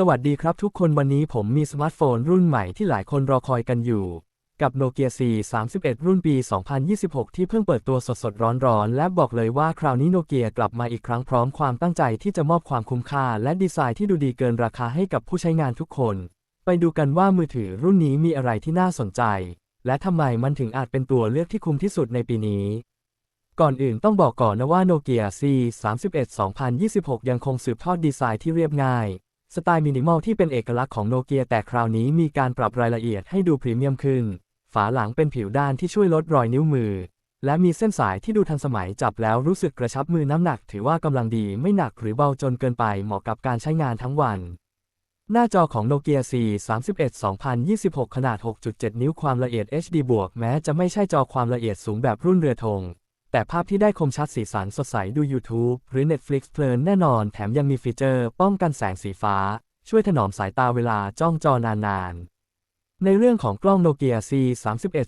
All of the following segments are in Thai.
สวัสดีครับทุกคนวันนี้ผมมีสมาร์ทโฟนรุ่นใหม่ที่หลายคนรอคอยกันอยู่ กับ Nokia C31 รุ่นปี 2026 ที่เพิ่งเปิดตัวสดๆ ร้อนๆ และบอกเลยว่าคราวนี้โนเกียกลับมาอีกครั้งพร้อมความตั้งใจที่จะมอบความคุ้มค่า และดีไซน์ที่ดูดีเกินราคาให้กับผู้ใช้งานทุกคน ไปดูกันว่ามือถือรุ่นนี้มีอะไรที่น่าสนใจ และทำไมมันถึงอาจเป็นตัวเลือกที่คุ้มที่สุดในปีนี้ก่อนอื่นต้องบอกก่อนนะว่า Nokia C31 2026 ยังคงสืบทอดดีไซน์ที่เรียบง่าย สไตล์มินิมอลที่เป็นเอกลักษณ์ของโนเกียแต่คราวนี้มีการปรับรายละเอียดให้ดูพรีเมียมขึ้น ฝาหลังเป็นผิวด้านที่ช่วยลดรอยนิ้วมือ และมีเส้นสายที่ดูทันสมัยจับแล้วรู้สึกกระชับมือน้ำหนักถือว่ากำลังดีไม่หนักหรือเบาจนเกินไปเหมาะกับการใช้งานทั้งวัน หน้าจอของ Nokia C31 2026 ขนาด 6.7 นิ้วความละเอียด HD บวกแม้จะไม่ใช่จอความละเอียดสูงแบบรุ่นเรือธง แต่ภาพที่ได้คมชัดสีสันสดใสดู YouTube หรือ Netflix เพลินแน่นอนแถมยังมีฟีเจอร์ป้องกันแสงสีฟ้า ช่วยถนอมสายตาเวลาจ้องจอนานๆ ในเรื่องของกล้อง Nokia C31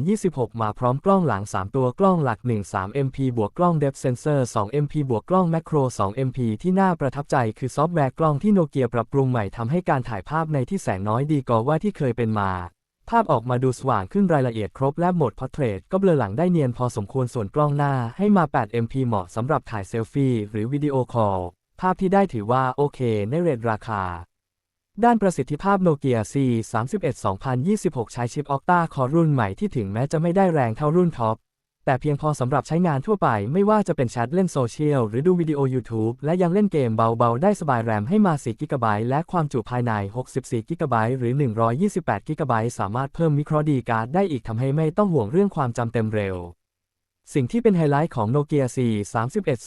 2026 มาพร้อมกล้องหลัง 3 ตัวกล้องหลัก 13 MP บวกกล้อง Depth Sensor 2 MP บวกกล้อง Macro 2 MP ที่น่าประทับใจคือซอฟต์แวร์กล้องที่โนเกียปรับปรุงใหม่ทำให้การถ่ายภาพในที่แสงน้อยดีกว่าที่เคยเป็นมา ภาพออกมาดูสว่างขึ้นรายละเอียดครบและโหมดพอร์เทรตก็เบลอหลังได้เนียนพอสมควรส่วนกล้องหน้าให้มา 8 MP เหมาะสำหรับถ่ายเซลฟี่หรือวิดีโอคอล ภาพที่ได้ถือว่าโอเคในเรทราคา ด้านประสิทธิภาพโนเกีย C31 2026 ใช้ชิป Octa Core รุ่นใหม่ที่ถึงแม้จะไม่ได้แรงเท่ารุ่นท็อป แต่เพียงพอสำหรับใช้งานทั่วไปไม่ว่าจะเป็นแชทเล่นโซเชียลหรือดูวิดีโอ YouTube และยังเล่นเกมเบาๆ ได้สบายแรมให้มา 4 g b และความจุภายใน 64 g b หรือ 128 g b สามารถเพิ่มมิโครดีการ์ดได้อีกทำให้ไม่ต้องห่วงเรื่องความจำเต็มเร็ว สิ่งที่เป็นไฮไลท์ของ Nokia C31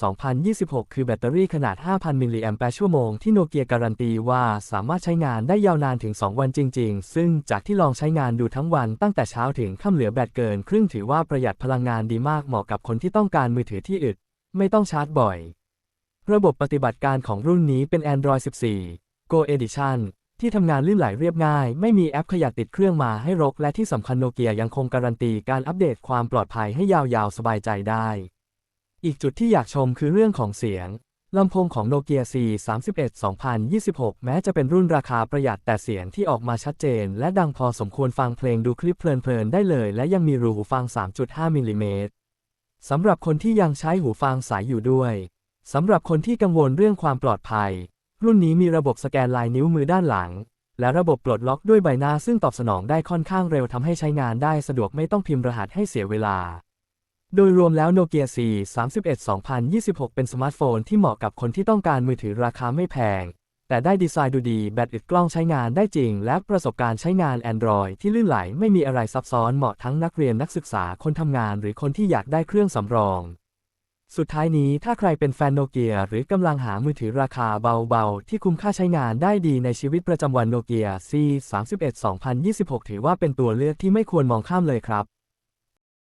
2026 คือแบตเตอรี่ขนาด 5,000 มิลลิแอมแปร์ชั่วโมงที่โนเกียการันตีว่าสามารถใช้งานได้ยาวนานถึง 2 วันจริง ๆ ซึ่งจากที่ลองใช้งานดูทั้งวันตั้งแต่เช้าถึงค่ำเหลือแบตเกิน ครึ่งถือว่าประหยัดพลังงานดีมากเหมาะกับคนที่ต้องการมือถือที่อึด ไม่ต้องชาร์จบ่อย ระบบปฏิบัติการของรุ่นนี้เป็น Android 14 Go Edition ที่ทำงานลื่นไหลเรียบง่าย ไม่มีแอปขยับติดเครื่องมาให้รก และที่สำคัญโนเกียยังคงการันตีการอัปเดตความปลอดภัยให้ยาวๆ สบายใจได้ อีกจุดที่อยากชมคือเรื่องของเสียงลำโพงของโนเกีย C31 2026 แม้จะเป็นรุ่นราคาประหยัดแต่เสียงที่ออกมาชัดเจน และดังพอสมควรฟังเพลงดูคลิปเพลินๆได้เลย และยังมีรูหูฟัง 3.5มิลลิเมตรสำหรับคนที่ยังใช้หูฟังสายอยู่ด้วย สำหรับคนที่กังวลเรื่องความปลอดภัย รุ่นนี้มีระบบสแกนลายนิ้วมือด้านหลัง และระบบปลดล็อกด้วยใบหน้าซึ่งตอบสนองได้ค่อนข้างเร็วทำให้ใช้งานได้สะดวกไม่ต้องพิมพ์รหัสให้เสียเวลา โดยรวมแล้ว Nokia C31 2026 เป็นสมาร์ทโฟนที่เหมาะกับคนที่ต้องการมือถือราคาไม่แพง แต่ได้ดีไซน์ดูดี แบตอึดกล้องใช้งานได้จริง และประสบการณ์ใช้งาน Android ที่ลื่นไหลไม่มีอะไรซับซ้อนเหมาะทั้งนักเรียนนักศึกษาคนทำงาน หรือคนที่อยากได้เครื่องสำรอง สุดท้ายนี้ถ้าใครเป็นแฟนโนเกียหรือกำลังหามือถือราคาเบาๆ ที่คุ้มค่าใช้งานได้ดีในชีวิตประจำวันโนเกีย C31 2026 ถือว่าเป็นตัวเลือกที่ไม่ควรมองข้ามเลยครับ